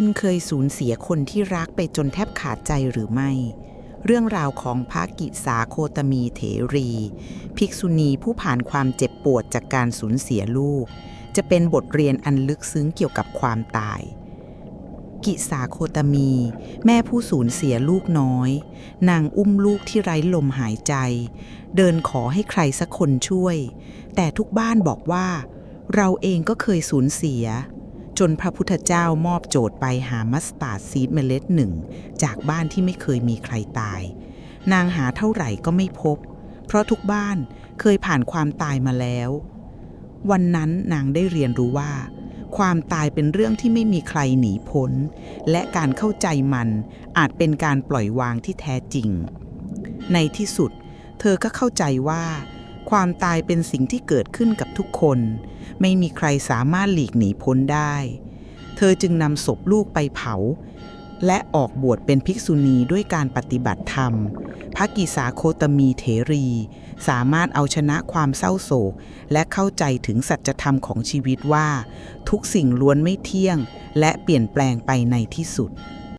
คุณเคยสูญเสียคนที่รักไปจนแทบขาดใจหรือไม่ เรื่องราวของพระกิสาโคตมีเถรี ภิกษุณีผู้ผ่านความเจ็บปวดจากการสูญเสียลูก จะเป็นบทเรียนอันลึกซึ้งเกี่ยวกับความตาย กิสาโคตมี แม่ผู้สูญเสียลูกน้อย นางอุ้มลูกที่ไร้ลมหายใจ เดินขอให้ใครสักคนช่วย แต่ทุกบ้านบอกว่า เราเองก็เคยสูญเสีย จนพระพุทธเจ้ามอบโจทย์ไปหามัสตาร์ดซีดเมล็ดหนึ่ง จากบ้านที่ไม่เคยมีใครตาย นางหาเท่าไหร่ก็ไม่พบ เพราะทุกบ้านเคยผ่านความตายมาแล้ว วันนั้นนางได้เรียนรู้ว่า ความตายเป็นเรื่องที่ไม่มีใครหนีพ้น และการเข้าใจมันอาจเป็นการปล่อยวางที่แท้จริง ในที่สุด เธอก็เข้าใจว่า ความตายเป็นสิ่งที่เกิดขึ้นกับทุกคน ไม่มีใครสามารถหลีกหนีพ้นได้ เธอจึงนำศพลูกไปเผา และออกบวชเป็นภิกษุณีด้วยการปฏิบัติธรรม พระกิสาโคตมีเถรี สามารถเอาชนะความเศร้าโศก และเข้าใจถึงสัจธรรมของชีวิตว่า ทุกสิ่งล้วนไม่เที่ยง และเปลี่ยนแปลงไปในที่สุด